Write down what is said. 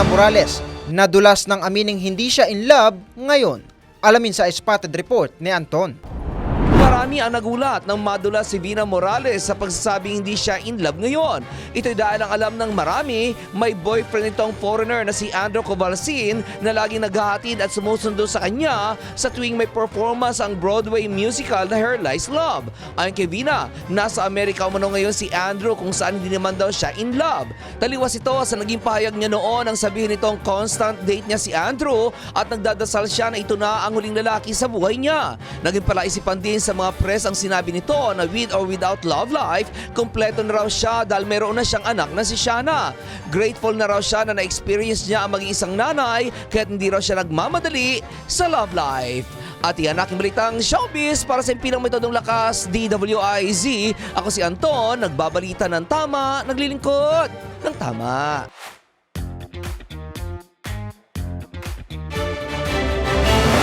Vina Morales. Nadulas ng amining hindi siya in love ngayon. Alamin sa Spotted Report ni Anton. Marami ang nagulat nang madula si Vina Morales sa pagsasabing hindi siya in love ngayon. Ito'y dahil ang alam ng marami, may boyfriend itong foreigner na si Andrew Covalcin na laging naghahatid at sumusundo sa kanya sa tuwing may performance ang Broadway musical na Her Lies Love. Ayon kay Vina, nasa Amerika umano ngayon si Andrew kung saan hindi naman daw siya in love. Taliwas ito sa naging pahayag niya noon ang sabihin nitong constant date niya si Andrew at nagdadasal siya na ito na ang huling lalaki sa buhay niya. Naging palaisipan din sa mga press ang sinabi nito na with or without love life, kompleto na raw siya dahil mayroon na siyang anak na si Shana. Grateful na raw siya na na-experience niya ang maging isang nanay kaya hindi raw siya nagmamadali sa love life. At iyan aking balitang showbiz para sa impinang metodong lakas DWIZ. Ako si Anton, nagbabalita ng tama, naglilingkod ng tama.